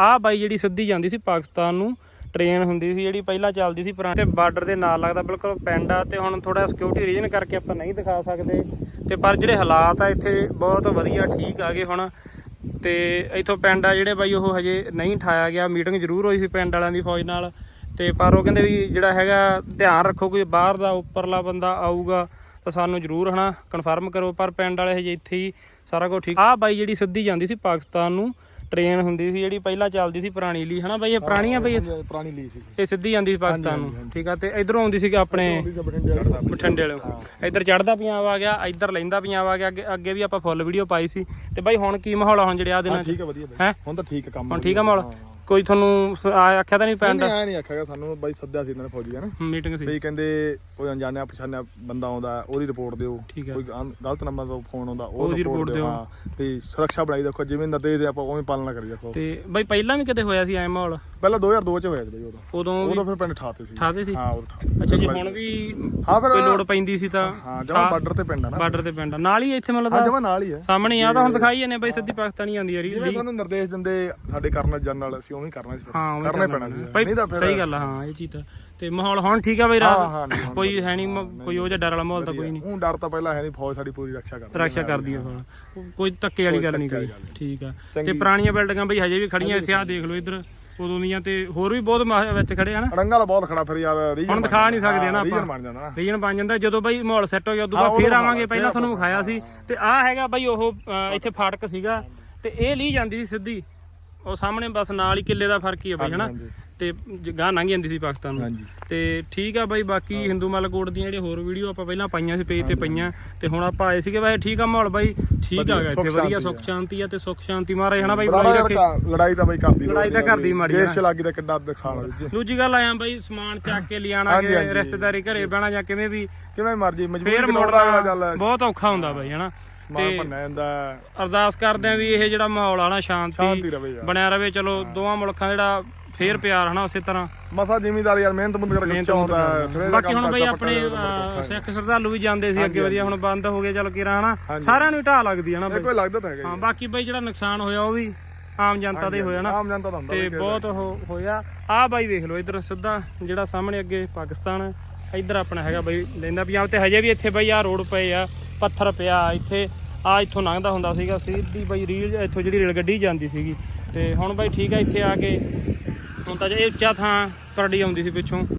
ਆਹ ਬਾਈ ਜਿਹੜੀ ਸਿੱਧੀ ਜਾਂਦੀ ਸੀ ਪਾਕਿਸਤਾਨ ਨੂੰ ਟ੍ਰੇਨ ਹੁੰਦੀ ਸੀ ਜਿਹੜੀ ਪਹਿਲਾਂ ਚੱਲਦੀ ਸੀ ਪੁਰਾਣੇ, ਤੇ ਬਾਰਡਰ ਦੇ ਨਾਲ ਲੱਗਦਾ ਬਿਲਕੁਲ ਪਿੰਡ ਆ, ਤੇ ਹੁਣ ਥੋੜਾ ਸਿਕਿਉਰਿਟੀ ਰੀਜਨ ਕਰਕੇ ਆਪਾਂ ਨਹੀਂ ਦਿਖਾ ਸਕਦੇ। ਤੇ ਪਰ ਜਿਹੜੇ ਹਾਲਾਤ ਆ ਇੱਥੇ ਬਹੁਤ ਵਧੀਆ, ਠੀਕ ਆ ਗਏ ਹੁਣ। ਤੇ ਇਥੋਂ ਪਿੰਡ ਆ ਜਿਹੜੇ ਬਾਈ ਉਹ ਹਜੇ ਨਹੀਂ ਠਾਇਆ ਗਿਆ ਮੀਟਿੰਗ ਜ਼ਰੂਰ ਹੋਈ ਸੀ ਪਿੰਡ ਵਾਲਿਆਂ ਦੀ ਫੌਜ ਨਾਲ। ਤੇ ਪਰ ਉਹ ਕਹਿੰਦੇ ਵੀ ਜਿਹੜਾ ਹੈਗਾ, ਧਿਆਨ ਰੱਖੋ ਕੋਈ ਬਾਹਰ ਦਾ ਉੱਪਰਲਾ ਬੰਦਾ ਆਊਗਾ, ਤਾਂ ਸਾਨੂੰ ਜ਼ਰੂਰ ਹਨਾ ਕਨਫਰਮ ਕਰੋ। ਪਰ ਪਿੰਡ ਵਾਲੇ ਹਜੇ ਇੱਥੇ ਹੀ ਸਾਰਾ ਕੁਝ ਠੀਕ। ਆਹ ਬਾਈ ਜਿਹੜੀ ਸਿੱਧੀ ਜਾਂਦੀ ਸੀ ਪਾਕਿਸਤਾਨ ਨੂੰ ਟ੍ਰੇਨ ਹੁੰਦੀ ਸੀ ਜਿਹੜੀ ਪਹਿਲਾਂ ਚੱਲਦੀ ਸੀ ਪੁਰਾਣੀ ਲਈ ਹਨਾ ਬਾਈ ਇਹ ਪੁਰਾਣੀ ਆ ਬਾਈ ਪੁਰਾਣੀ ਲਈ ਸੀ ਇਹ ਸਿੱਧੀ ਜਾਂਦੀ ਸੀ ਪਾਕਿਸਤਾਨ ਨੂੰ। ਠੀਕ ਆ ਤੇ ਇਧਰੋਂ ਆਉਂਦੀ ਸੀ ਆਪਣੇ ਬਠਿੰਡੇ ਵਾਲੀ ਇੱਧਰ ਚੜਦਾ ਪੰਜਾਬ ਆ ਗਿਆ ਇੱਧਰ ਲੈਂਦਾ ਪੰਜਾਬ ਆ ਗਿਆ ਅੱਗੇ ਅੱਗੇ ਵੀ ਆਪਾਂ ਫੁੱਲ ਵੀਡੀਓ ਪਾਈ ਸੀ। ਤੇ ਬਾਈ ਹੁਣ ਕੀ ਮਾਹੌਲ ਆ ਹੁਣ ਜਿਹੜੇ ਆ ਦਿਨਾਂ 'ਚ? ਠੀਕ ਵਧੀਆ ਬਾਈ। ਹੈਂ? ਹੁਣ ਤਾਂ ਠੀਕ ਕੰਮ ਹੁਣ ਠੀਕ ਆ ਮਾਹੌਲ? ਕੋਈ ਤੁਹਾਨੂੰ ਸ- ਆ- ਆਖਿਆ ਤਾਂ ਨਹੀਂ ਪਿੰਡ ਨਹੀਂ ਆਇਆ ਨਹੀਂ ਆਖਿਆਗਾ ਸਾਨੂੰ ਬਾਈ ਸੱਦਿਆ ਸੀ ਇਹਨਾਂ ਨੇ ਫੌਜੀ ਹੈ ਨਾ ਮੀਟਿੰਗ ਸੀ। ਬਈ ਕਹਿੰਦੇ ਕੋਈ ਅਣਜਾਣਿਆ ਪਛਾਣਿਆ ਬੰਦਾ ਆਉਂਦਾ ਉਹਦੀ ਰਿਪੋਰਟ ਦਿਓ। ਠੀਕ ਹੈ। ਕੋਈ ਅਨ- ਗਲਤ ਨੰਬਰ ਤੋਂ ਫੋਨ ਆਉਂਦਾ ਉਹਦੀ report report ਦਿਓ। ਹਾਂ ਤੇ ਸੁਰੱਖਿਆ ਬਣਾਈ ਰੱਖੋ ਜਿਵੇਂ ਨਿਰਦੇਸ਼ ਦੇ ਆਪਾਂ ਉਵੇਂ ਪਾਲਣਾ ਕਰੀ ਰੱਖੋ। ਤੇ ਬਾਈ ਪਹਿਲਾਂ ਵੀ ਕਿਤੇ ਹੋਇਆ ਸੀ ਐ ਮਾਹੌਲ? ਪਹਿਲਾਂ 2002 ਚ ਹੋਇਆ ਸੀ ਬਈ ਉਦੋਂ। ਉਦੋਂ ਵੀ ਉਦੋਂ ਫਿਰ ਪਿੰਡ ਠਾਤੇ ਸੀ। ਠਾਦੇ ਸੀ? ਹਾਂ ਉਦੋਂ ਠਾਤੇ ਅੱਛਾ ਜੀ ਹੁਣ ਵੀ ਹਾਂ ਫਿਰ ਕੋਈ ਲੋੜ ਪੈਂਦੀ ਸੀ ਤਾਂ ਹਾਂ ਜਮਾ ਬਾਰਡਰ ਤੇ ਪਿੰਡ ਆ ਨਾ। ਬਾਰਡਰ ਤੇ ਪਿੰਡ ਆ। ਨਾਲ ਹੀ ਇੱਥੇ ਮਤਲਬ ਹਾਂ ਜਮਾ ਨਾਲ ਹੀ ਹੈ ਸਾਹਮਣੇ ਆ ਤਾਂ ਹੁਣ ਦਿਖਾਈ ਜਾਂਦੇ ਬਾਈ ਸਿੱਧੀ ਪਾਕਿਸਤਾਨੀ ਆਂਦੀ ਆ ਰੀ ਜਿਵੇਂ ਸਾਨੂੰ ਨਿਰਦੇਸ਼ ਦਿੰਦੇ ਸਾਡੇ ਕਰਨਲ ਜਨਰਲ ਅਸੀਂ ਉਵੇਂ ਕਰਨਾ ਸੀ। ਹਾਂ ਉਵੇਂ ਕਰਨਾ ਹੀ ਪੈਣਾ ਸੀ। ਨਹੀਂ ਤਾਂ ਫਿਰ ਸਹੀ ਗੱਲ ਆ ਹਾਂ ਇਹ ਚੀਜ਼ ਤਾਂ। ਤੇ ਮਾਹੌਲ ਹੁਣ ਠੀਕ ਆ ਬਾਈ ਰਾਤ? ਹੁਣ ਕੋਈ ਹੈ ਨਹੀਂ ਕੋਈ ਉਹ ਜਿਹਾ ਡਰ ਵਾਲਾ ਮਾਹੌਲ ਤਾਂ ਕੋਈ ਨਹੀਂ ਉਹ ਡਰ ਤਾਂ ਪਹਿਲਾਂ ਹੈ ਨਹੀਂ ਫੌਜ ਸਾਡੀ ਪੂਰੀ ਰੱਖਿਆ ਕਰਦੀ ਹੈ। ਰੱਖਿਆ ਕਰਦੀ ਆ ਹੁਣ। ਕੋਈ ਧੱਕੇ ਵਾਲੀ ਗੱਲ ਨਹੀਂ ਕੋਈ। ਠੀਕ ਆ। ਤੇ ਪੁਰਾਣੀਆਂ ਬਿਲਡਿੰਗਾਂ ਬਈ ਹਜੇ ਵੀ ਖੜੀਆਂ ਇੱਥੇ ਆ ਦੇਖ ਲਓ ਇੱਧਰ ਉਦੋਂ ਦੀਆਂ ਤੇ ਹੋਰ ਵੀ ਬਹੁਤ ਵਿੱਚ ਖੜੇ ਆ ਨਾ। ਅੜੰਗਾ ਦਾ ਬਹੁਤ ਖੜਾ ਫਿਰ ਯਾਰ ਰੀਜਨ ਹੁਣ ਦਿਖਾ ਨਹੀਂ ਸਕਦੇ ਨਾ ਆਪਾਂ। ਬਣ ਜਾਂਦਾ ਰੀਜਨ ਬਣ ਜਾਂਦਾ ਜਦੋਂ ਬਾਈ ਮਾਹੌਲ ਸੈੱਟ ਹੋ ਗਿਆ ਉਦੋਂ ਬਾਅਦ ਫੇਰ ਆਵਾਂਗੇ। ਪਹਿਲਾਂ ਤੁਹਾਨੂੰ ਵਿਖਾਇਆ ਸੀ। ਤੇ ਆਹ ਹੈਗਾ ਬਾਈ ਉਹ ਇੱਥੇ ਫਾਟਕ ਸੀਗਾ। ਤੇ ਇਹ ਲਈ ਜਾਂਦੀ ਸੀ ਸਿੱਧੀ। ਉਹ ਸਾਹਮਣੇ ਬਸ ਨਾਲ ਹੀ ਕਿੱਲੇ ਦਾ ਫ਼ਰਕ ਹੀ ਆ ਬਾਈ ਹਨਾ। ਤੇ ਜ- ਗਾਂ ਲੰਘ ਜਾਂਦੀ ਸੀ ਪਾਕਿਸਤਾਨ ਨੂੰ। ਤੇ ਠੀਕ ਆ ਬਾਈ ਬਾਕੀ ਹਿੰਦੂ ਮਲ ਕੋਟ ਦੀਆਂ ਜਿਹੜੇ ਹੋਰ ਵੀਡੀਓ ਆਪਾਂ ਪਹਿਲਾਂ ਪਾਈਆਂ ਸੀ ਪੇਜ ਤੇ ਪਈਆਂ। ਤੇ ਹੁਣ ਆਪਾਂ ਆਏ ਸੀਗੇ ਵੈਸੇ ਠੀਕ ਆ ਮਾਹੌਲ ਬਾਈ। ਠੀਕ ਆ ਗਾ ਇੱਥੇ ਵਧੀਆ ਸੁੱਖ ਸ਼ਾਂਤੀ ਆ ਤੇ ਸੁੱਖ ਸ਼ਾਂਤੀ ਮਹਾਰਾਜ ਹਨਾ ਬਾਈ ਬਣਾਈ ਰੱਖੇ। ਲੜਾਈ ਤਾਂ ਬਈ ਕਰਦੀ ਲੜਾਈ ਤਾਂ ਕਰਦੀ ਮਾੜੀ ਦੇਸ਼ ਲੱਗੀ ਤਾਂ ਕਿੱਡਾ ਜੀ ਦੂਜੀ ਗੱਲ ਆਇਆ ਬਾਈ ਸਮਾਨ ਚੱਕ ਕੇ ਲਿਆਣਾ ਕਿ। ਰਿਸ਼ਤੇਦਾਰੀ ਘਰੇ ਬਹਿਣਾ ਜਾਂ ਕਿਵੇਂ ਵੀ। ਕਿਵੇਂ ਮਰਜ਼ੀ ਮਜਬੂਰੀ ਮੋੜਦਾ ਅਗਲਾ ਚੱਲ। ਬਹੁਤ ਔਖਾ ਹੁੰਦਾ ਬਾਈ ਹਨਾ। ਜਾਂਦਾ। ਅਰਦਾਸ ਕਰਦੇ ਆ ਵੀ ਇਹ ਜਿਹੜਾ ਮਾਹੌਲ ਆ ਨਾ ਸ਼ਾਂਤੀ ਬਣਿਆ ਰਵੇ। ਚਲੋ ਦੋਵਾਂ ਮੁਲਕਾਂ ਜਿਹੜਾ ਫੇਰ ਪਿਆਰ ਹਨਾ ਉਸੇ ਤਰ੍ਹਾਂ। ਮਸਾ ਜ਼ਿਮੀਦਾਰ ਯਾਰ ਮਿਹਨਤ ਮੁੰਦ ਕਰਕੇ ਚਾਹੁੰਦਾ ਬਾਕੀ ਹੁਣ ਬਈ ਆਪਣੇ ਸਿੱਖ ਸ਼ਰਧਾਲੂ ਵੀ ਜਾਂਦੇ ਸੀ ਅੱਗੇ ਵਧੀਆ ਹੁਣ ਬੰਦ ਹੋ ਗਏ ਚਲੋ ਕਿਰਾ ਹਨਾ। ਸਾਰਿਆਂ ਨੂੰ ਢਾਹ ਲੱਗਦੀ ਹੈ ਨਾ ਇਹ ਬਈ। ਕੋਈ ਲੱਗਦਾ ਤਾਂ ਹੈਗਾ ਹਾਂ। ਬਾਕੀ ਬਈ ਜਿਹੜਾ ਨੁਕਸਾਨ ਹੋਇਆ ਉਹ ਵੀ ਆਮ ਜਨਤਾ ਦੇ ਹੋਇਆ ਨਾ ਆਮ ਜਨਤਾ ਦਾ ਹੁੰਦਾ ਤੇ ਬਹੁਤ ਹੋਇਆ। ਆਹ ਬਾਈ ਵੇਖ ਲਓ ਇਧਰ ਸਿੱਧਾ ਜਿਹੜਾ ਸਾਹਮਣੇ ਅੱਗੇ ਪਾਕਿਸਤਾਨ ਇਧਰ ਆਪਣਾ ਹੈਗਾ ਬਾਈ ਲੈਂਦਾ ਪੰਜਾਬ ਤੇ ਹਜੇ ਵੀ ਇੱਥੇ ਬਾਈ ਆ ਰੋਡ ਪਏ ਆ ਪੱਥਰ ਪਿਆ ਇੱਥੇ ਆ ਇੱਥੋਂ ਲੰਘਦਾ ਹੁੰਦਾ ਸੀਗਾ ਸਿੱਧੀ ਬਾਈ ਰੀਲ ਇੱਥੋਂ ਜਿਹੜੀ ਰੇਲ ਗੱਡੀ ਜਾਂਦੀ ਸੀਗੀ। ਤੇ ਹੁਣ ਬਾਈ ਠੀਕ ਆ ਇੱਥੇ ਆ ਕੇ ਹੁਣ ਤਾਂ ਜੇ ਇਹ ਉੱਚਾ ਥਾਂ ਪਰੜੀ ਆਉਂਦੀ ਸੀ ਪਿੱਛੋਂ।